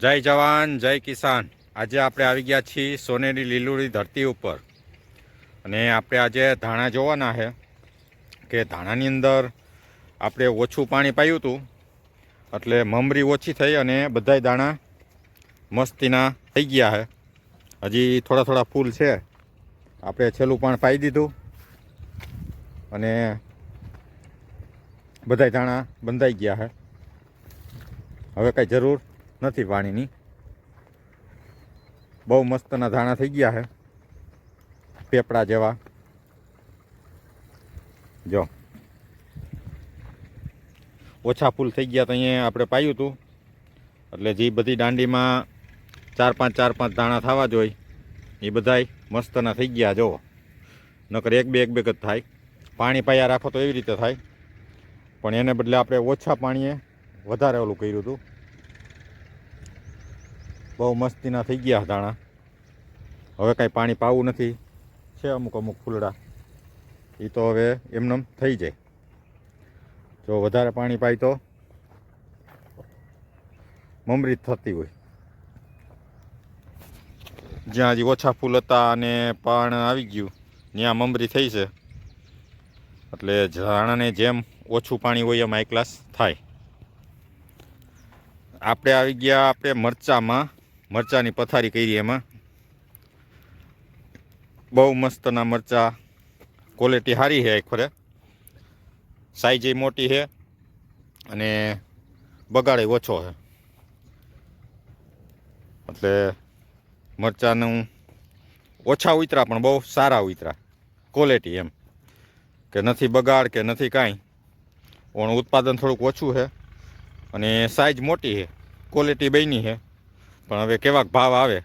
જય જવાન, જય કિસાન. આજે આપણે આવી ગયા છીએ સોનેરી લીલુડી ધરતી ઉપર. અને આપણે આજે ધાણા જોવાના છે કે ધાણાની અંદર આપણે ઓછું પાણી પાયું હતું, એટલે મમરી ઓછી થઈ અને બધાય દાણા મસ્તીના થઈ ગયા છે. હજી થોડા થોડા ફૂલ છે. આપણે છેલ્લું પણ પાઈ દીધું. અને બધાય દાણા બંધાઈ ગયા છે. હવે કાંઈ જરૂર નથી પાણીની બહુ મસ્તના ધાણા થઈ ગયા છે પેપડા જેવા. જો. ઓછા ફૂલ થઈ ગયા તો અહીંયા આપણે પાયું હતું એટલે જે બધી દાંડીમાં ચાર પાંચ ચાર પાંચ દાણા થવા જોઈએ એ બધાય મસ્તના થઈ ગયા જો નકર એક બે એક બે જ થાય. પાણી પાયા રાખો તો એવી રીતે થાય. પણ એને બદલે આપણે ઓછા પાણીએ વધારે ઓલું કર્યું હતું બહુ મસ્તીના થઈ ગયા દાણા હવે કાંઈ પાણી પાવું નથી. છે અમુક અમુક ફૂલડા. એ તો હવે એમનેમ થઈ જાય. જો વધારે પાણી પાય તો મમરી થતી હોય. જ્યાં હજી ઓછા ફૂલ હતા અને પાણ આવી ગયું, ત્યાં મમરી થઈ છે. એટલે ધાણાને જેમ ઓછું પાણી હોય એમ હાઈ ક્લાસ થાય. આપણે આવી ગયા આપણે મરચામાં મરચાની પથારી કરી એમાં. બહુ મસ્તના મરચા. ક્વોલિટી સારી છે ખરે સાઈઝ મોટી છે અને બગાડે ઓછો છે. એટલે મરચાનું ઓછા ઉતરા પણ બહુ સારા ઉતરા. ક્વોલિટી એમ. કે નથી બગાડ કે નથી કાંઈ. પણ ઉત્પાદન થોડુંક ઓછું છે અને સાઈઝ મોટી છે. ક્વોલિટી બની છે. પણ હવે કેવાક ભાવ આવે,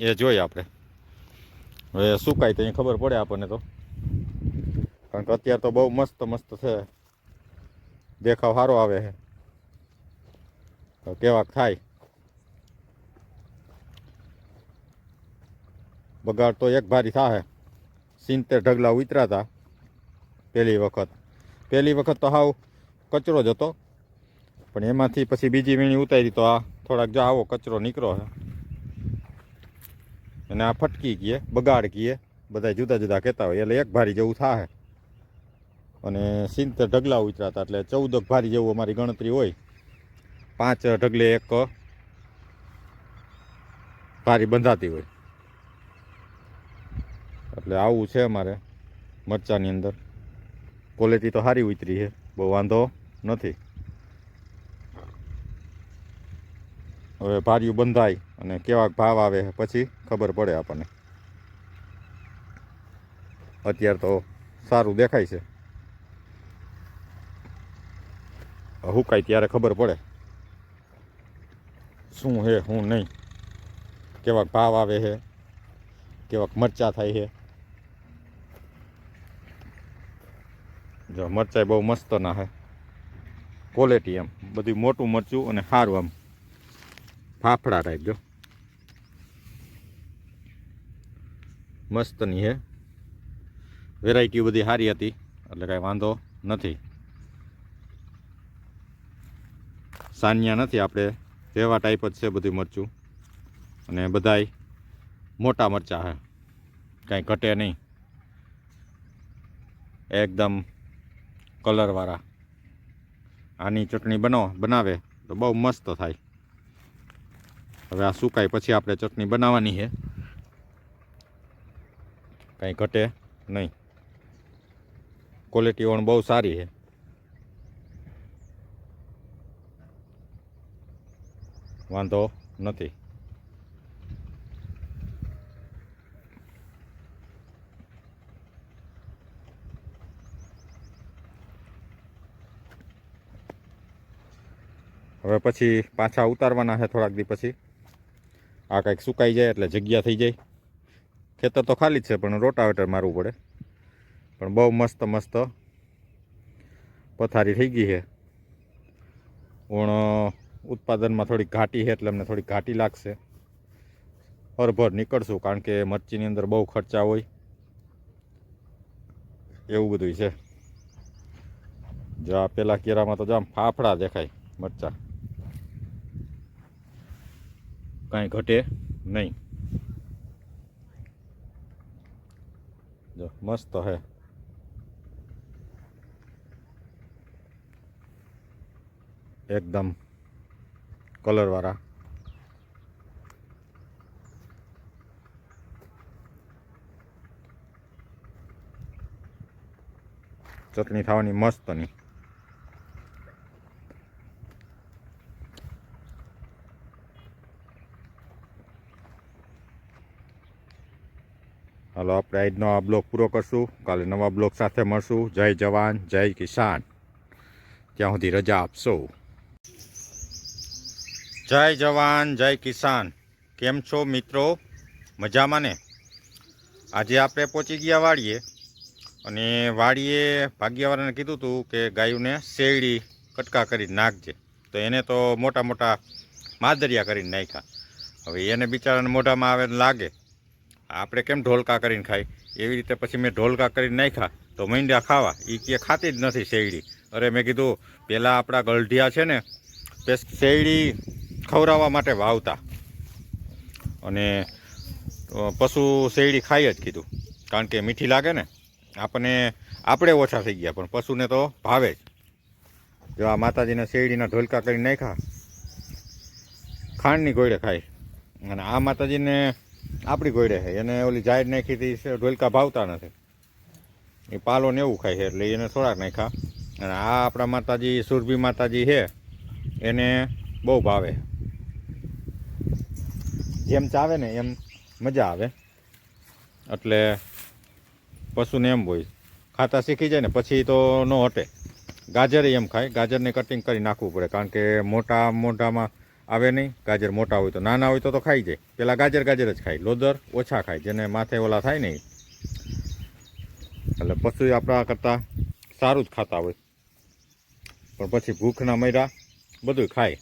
એ જોઈએ આપણે. હવે સુકાય તો અહીં ખબર પડે આપણને તો. કારણ કે અત્યારે તો બહુ મસ્ત મસ્ત છે. દેખાવ સારો આવે છે. તો કેવાક થાય. બગાડ તો એક ભારી થાય સિત્તેર ઢગલા ઉતરા હતા પહેલી વખત. પહેલી વખત તો હાવ કચરો જ હતો. પણ એમાંથી પછી બીજી વીણી ઉતારી તો આ થોડાક જો આવો કચરો નીકળો છે અને આ ફટકી ગયે, બગાડ ગયે બધા જુદા જુદા કહેતા હોય, એટલે એક ભારી જેવું થાય અને સિત્તેર ઢગલા ઉતરાતા, એટલે ચૌદક ભારી જેવું અમારી ગણતરી હોય. પાંચ ઢગલે એક ભારી બંધાતી હોય. એટલે આવું છે અમારે મરચાની અંદર. ક્વોલિટી તો સારી ઉતરી છે, બહુ વાંધો નથી. હવે ભાર્યું બંધાય અને કેવા ભાવ આવે પછી ખબર પડે આપણને. અત્યારે તો સારું દેખાય છે. હુકાય ત્યારે ખબર પડે. શું હે શું નહીં. કેવાક ભાવ આવે છે કેવાક મરચા થાય છે જો મરચાઈ બહુ મસ્ત ના હે. ક્વોલિટી એમ. બધું મોટું મરચું અને સારું આમ. ફાફડા ટાઈપ જો મસ્તની હે. વેરાયટી બધી સારી હતી, એટલે કાંઈ વાંધો નથી. સાનિયા નથી આપણે તેવા ટાઈપ જ છે બધું મરચું. અને બધાય મોટા મરચાં હે. કાંઈ ઘટે નહીં. એકદમ કલરવાળા. આની ચટણી બનાવો બનાવે, તો બહુ મસ્ત થાય. હવે આ સુકાય પછી આપણે ચટણી બનાવવાની છે. કાંઈ ઘટે નહીં. ક્વોલિટી પણ બહુ સારી છે. વાંધો નથી. હવે પછી પાછા ઉતારવાના છે થોડાક દી પછી. આ કંઈક સુકાઈ જાય એટલે જગ્યા થઈ જાય. ખેતર તો ખાલી જ છે, પણ રોટાવેટર મારવું પડે. પણ બહુ મસ્ત મસ્ત પથારી થઈ ગઈ છે. પણ ઉત્પાદનમાં થોડીક ઘાટી છે એટલે અમને થોડીક ઘાટી લાગશે. હરભર નીકળશું, કારણ કે મરચીની અંદર બહુ ખર્ચા હોય. એવું બધું છે. જો, પેલા કેરામાં તો જામ ફાફડા દેખાય મરચા. કાંઈ ઘટે નહીં. જો મસ્ત હે. એકદમ કલરવાળા. ચટણી થવાની મસ્તની હાલો, આપણે આજનો આ બ્લોગ પૂરો કરશું. કાલે નવા બ્લોગ સાથે મળશું. જય જવાન, જય કિસાન. ત્યાં સુધી રજા આપશો. જય જવાન, જય કિસાન. કેમ છો મિત્રો? મજામાં ને? આજે આપણે પહોંચી ગયા વાડીએ. અને વાડીએ ભાગ્યવાળાને કીધું હતું કે ગાયુંને શેરડી કટકા કરી નાખજે. તો એને તો મોટા મોટા માદરિયા કરીને નાખ્યા. હવે એને બિચારાને મોઢામાં આવે લાગે. આપણે કેમ ઢોલકા કરીને ખાય એવી રીતે પછી મેં ઢોલકા કરીને નાખ્યા, તો મીંડા ખાવા. એ કે ખાતી જ નથી શેરડી. અરે મેં કીધું પહેલાં આપણા ગલઢિયા છે ને, તે શેરડી ખવડાવવા માટે વાવતા. અને પશુ શેરડી ખાઈ જ કીધું. કારણ કે મીઠી લાગે ને આપણને આપણે ઓછા થઈ ગયા, પણ પશુને તો ભાવે જ. જો આ માતાજીના શેરડીના ઢોલકા કરીને નાખ્યા, ખાંડની ગોળે ખાય અને આ માતાજીને આપણી ગોળે છે. એને ઓલી જાહેર નાખી હતી ઢોલકા ભાવતા નથી. એ પાલો ને એવું ખાય છે, એટલે એને થોડાક નાખ્યા. અને આ આપણા માતાજી, સુરભી માતાજી છે, એને બહુ ભાવે. જેમ ચાવે ને એમ મજા આવે. એટલે પશુને એમ હોય. ખાતા શીખી જાય ને પછી તો ન હટે. ગાજર એમ ખાય. ગાજરને કટિંગ કરી નાખવું પડે, કારણ કે મોટા, મોઢામાં આવે નહીં, ગાજર મોટા હોય તો નાના હોય તો તો ખાઈ જાય. પેલા ગાજર ગાજર જ ખાય, લોદર ઓછા ખાય, જેને માથે ઓલા થાય નહીં એટલે પશુ આપણા કરતાં સારું જ ખાતા હોય. પણ પછી ભૂખના મર્યા બધું ખાય.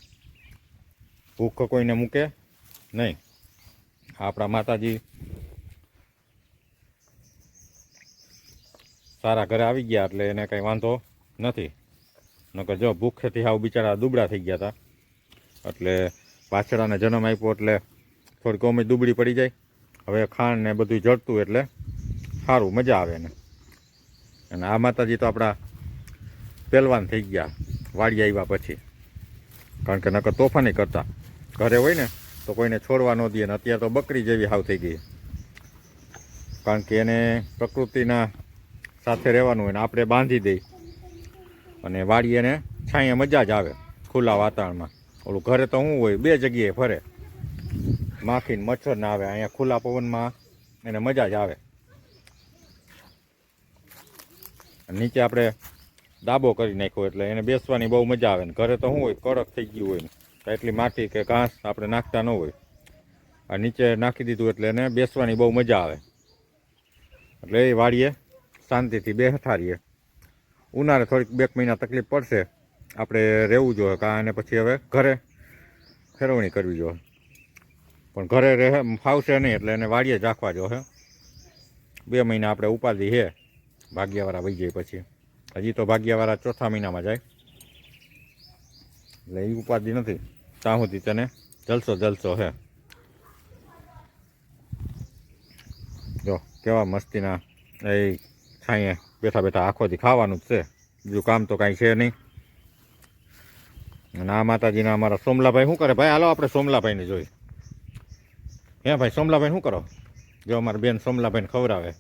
ભૂખ કોઈને મૂકે નહીં. આપણા માતાજી સારા ઘરે આવી ગયા એટલે એને કંઈ વાંધો નથી. નકર જો ભૂખેથી આવું બિચારા દુબળા થઈ ગયા હતા. એટલે પાછળાને જન્મ આપ્યો એટલે થોડીક અમે દુબળી પડી જાય. હવે ખાંડ ને બધું જડતું એટલે સારું, મજા આવે એને. અને આ માતાજી તો આપણા પહેલવાન થઈ ગયા, વાડી આવ્યા પછી. કારણ કે નકર તોફાની કરતા. ઘરે હોય ને, તો કોઈને છોડવા ન દે ને અત્યારે તો બકરી જેવી હાવ થઈ ગઈ. કારણ કે એને પ્રકૃતિના સાથે રહેવાનું હોય ને આપણે બાંધી દઈ અને વાડી એને છાંયે મજા જ આવે, ખુલ્લા વાતાવરણમાં. ઓલું ઘરે તો શું હોય, બે જગ્યાએ ફરે. માખીને મચ્છર ના આવે, અહીંયા ખુલ્લા પવનમાં એને મજા જ આવે. નીચે આપણે દાબો કરી નાખ્યો એટલે એને બેસવાની બહુ મજા આવે ને. ઘરે તો શું હોય, કડક થઈ ગયું હોય ને. એટલી માટી કે ઘાસ આપણે નાખતા ન હોય. આ નીચે નાખી દીધું એટલે એને બેસવાની બહુ મજા આવે. એટલે એ વાડીએ શાંતિથી બેઠા રહીએ ઉનાળે થોડીક બે મહિના તકલીફ પડશે. આપણે રહેવું જોઈએ કાં અને પછી હવે ઘરે ફેરવણી કરવી જોઈએ. પણ ઘરે રહે, ફાવશે નહીં એટલે એને વાડીએ જ રાખવા જોઈએ. બે મહિના આપણે ઉપાધિ છે. ભાગ્યવાળા વહી જાય પછી. હજી તો ભાગ્યવાળા ચોથા મહિનામાં જાય. એટલે એ ઉપાધિ નથી. ત્યાં સુધી તને જલસો જલસો હે જો, કેવા મસ્તીના એ છાંયે બેઠા બેઠા આખોથી ખાવાનું જ છે. બીજું કામ તો કાંઈ છે નહીં. અને આ માતાજીના અમારા સોમલાભાઈ શું કરે? ભાઈ, હાલો આપણે સોમલાભાઈને જોઈ. હે ભાઈ સોમલાભાઈ શું કરો? જો અમારા બેન સોમલાભાઈને ખવડાવે.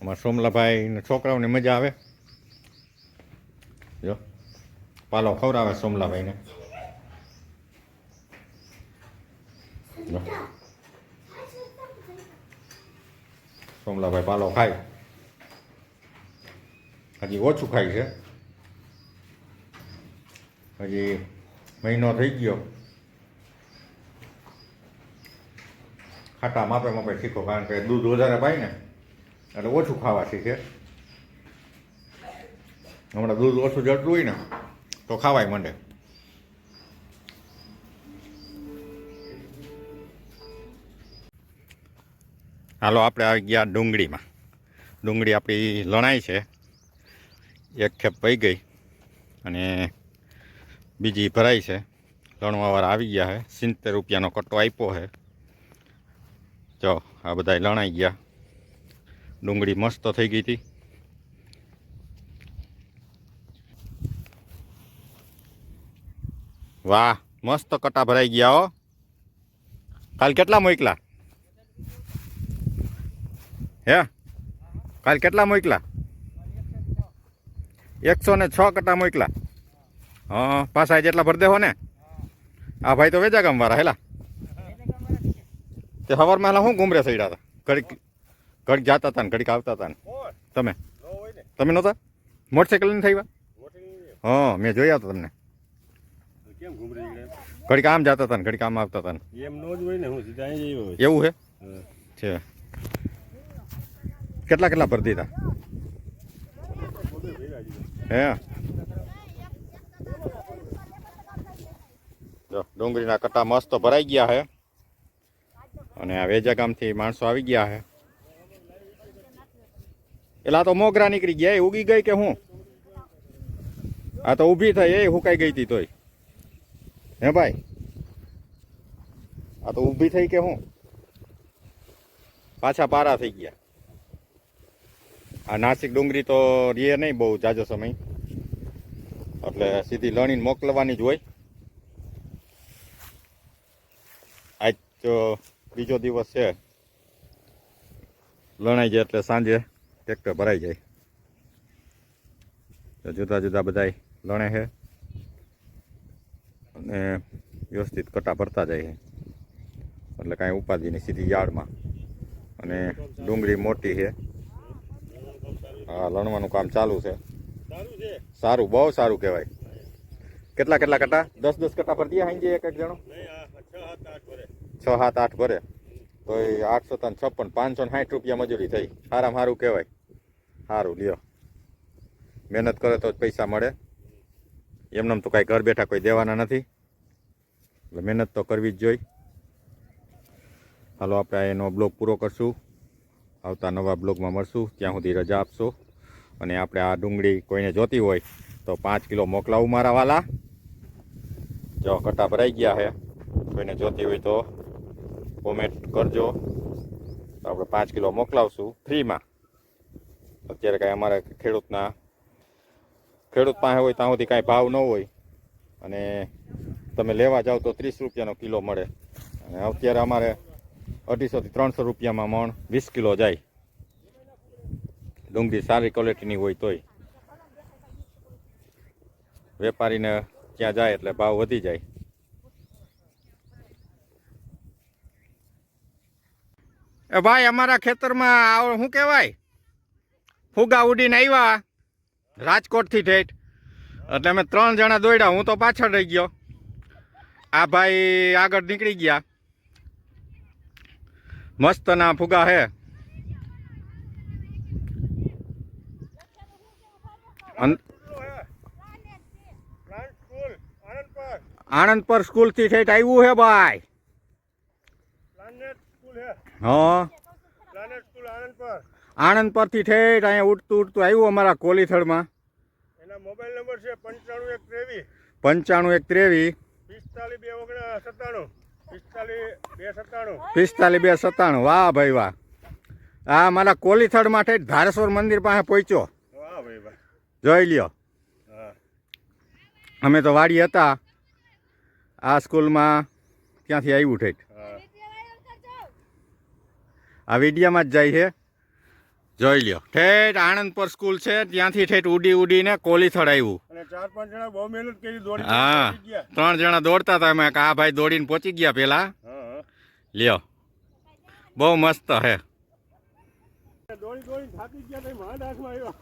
અમારા સોમલાભાઈને છોકરાઓને મજા આવે. જો, પાલો ખવડાવે સોમલાભાઈને. સોમલાભાઈ પાલો ખાય. હજી ઓછું ખાય છે. હજી મહિનો થઈ ગયો. ખાટા માપે માપે શીખો, કારણ કે દૂધ વધારે પાય ને, એટલે ઓછું ખાવા શીખે. હમણાં દૂધ ઓછું જડતું હોય ને, તો ખાવાય માંડે. હાલો, આપણે આવી ગયા ડુંગળીમાં. ડુંગળી આપણી લણાઈ છે. એક ખેપ પઈ ગઈ અને બીજી ભરાઈ છે. લણવાવાળા આવી ગયા છે. સિત્તેર રૂપિયાનો કટ્ટો આપ્યો છે. જો, આ બધા લણાઈ ગયા. ડુંગળી મસ્ત થઈ ગઈ હતી. વાહ, મસ્ત કટા ભરાઈ ગયા હો. કાલ કેટલા મોકલા? હે? કાલ કેટલા મોકલા? એકસો ને છ કટા મોકલા. હા પાછા જેટલા ભરી દેહો ને. આ ભાઈ તો વેચા ગામ વાળા હેલા. તે સવારમાં હેલા શું ઘૂમરે સડ્યા હતા? ઘડીક ઘડીક જતા હતા ને ઘડીક આવતા હતા ને. તમે? તમે નહોતા? મોટરસાઇકલ ને થઈ હા મેં જોયા હતા તમને. ઘડીક આમ જતા હતા ને ઘડીક આમ આવતા હતા ને. એમ નો જ હોય ને હું સીધા અહીં એવું છે છે. કેટલા કેટલા ભરી દીધા. હે? ડુંગળીના કટ્ટા મસ્ત ભરાઈ ગયા છે. અને આ વેજા ગામથી માણસો આવી ગયા છે. એટલે તો મોગરા નીકળી ગયા, એ ઉગી ગઈ કે હું? આ તો ઊભી થઈ, એ હુકાઈ ગઈ હતી તોય. હે ભાઈ? આ તો ઊભી થઈ કે હું? પાછા પારા થઈ ગયા. આ નાસિક ડુંગળી તો રે નહીં બહુ, જાજો સમય. એટલે સીધી લણીને મોકલવાની જ હોય આજ તો બીજો દિવસ છે. લણાઈ જાય એટલે સાંજે ટ્રેક્ટર ભરાઈ જાય. તો જુદા જુદા બધાય લણે છે. અને વ્યવસ્થિત કટા ભરતા જાય છે. એટલે કાંઈ ઉપાધિની સીધી યાર્ડમાં. અને ડુંગળી મોટી છે. હા લણવાનું કામ ચાલુ છે. સારું, બહુ સારું કહેવાય. કેટલા કેટલા કટા? દસ દસ કટા ભરતી હાંજે એક એક જણો? છ સાત આઠ ભરે તો એ આઠસો ત્રણ છપ્પન, પાંચસો ને સાઠ રૂપિયા મજૂરી થઈ. સારામાં સારું કહેવાય. સારું લ્યો. મહેનત કરે તો જ પૈસા મળે. એમને તો કાંઈ ઘર બેઠા કોઈ દેવાના નથી. એટલે મહેનત તો કરવી જ જોઈએ હાલો, આપણે એનો બ્લોગ પૂરો કરશું. આવતા નવા બ્લોગમાં મળશું. ત્યાં સુધી રજા આપશો. અને આપણે આ ડુંગળી કોઈને જોતી હોય, તો પાંચ કિલો મોકલાવું મારા વાલા. જો કટા ભરાઈ ગયા છે કોઈને જોતી હોય તો કોમેન્ટ કરજો. તો આપણે પાંચ કિલો મોકલાવશું ફ્રીમાં. અત્યારે કાંઈ અમારે ખેડૂતના ખેડૂત પાસે હોય ત્યાં સુધી કાંઈ ભાવ ન હોય. અને તમે લેવા જાઓ તો ત્રીસ રૂપિયાનો કિલો મળે. અને અત્યારે અમારે અઢીસોથી ત્રણસો રૂપિયામાં મણ વીસ કિલો જાય. ડુંગળી સારી ક્વોલિટીની હોય તોય. વેપારીને ત્યાં જાય એટલે ભાવ વધી જાય. એ ભાઈ અમારા ખેતરમાં આવ શું કહેવાય? ફુગા ઉડીને આવ્યા રાજકોટથી ઠેઠ એટલે અમે ત્રણ જણા દોડ્યા હું તો પાછળ રહી ગયો. આ ભાઈ આગળ નીકળી ગયા. મસ્તના ફુગા હે. પર આણંદપર સ્કૂલથી ઠેઠ આવ્યું હે ભાઈ. હે? આણંદ પરથી ઠેઠ અહીંયા ઉડતું ઉડતું આવ્યું અમારા કોલીથળમાં. એના મોબાઈલ નંબર છે પંચાણું એક ત્રેવીસ. પંચાણું એક ત્રેવીસ. પિસ્તાલીસ બે ઓગણ સત્તાણું. પિસ્તાલીસ બે સત્તાણું. પિસ્તાલીસ બે સત્તાણું. વાહ ભાઈ વાહ. આ મારા કોલીથળમાં માટે ધારેશ્વર મંદિર પાસે પહોંચ્યો. વાહ ભાઈ વાહ. જોઈ લ્યો. અમે તો વાડી હતા. આ સ્કૂલમાં ક્યાંથી આવ્યું ઠેઠ? આ વિડીયામાં જ જાય છે. જોઈ લ્યો. ઠેઠ આણંદપુર સ્કૂલ છે ત્યાંથી ઠેઠ ઉડી ઉડીને કોલીથળ આવ્યું. ચાર પાંચ જણા બહુ મહેનત કરી હા. ત્રણ જણા દોડતા હતા અમે આ ભાઈ દોડીને પહોંચી ગયા પેલા. લ્યો. બહુ મસ્ત હે દોડી દોડી થાકી ગયા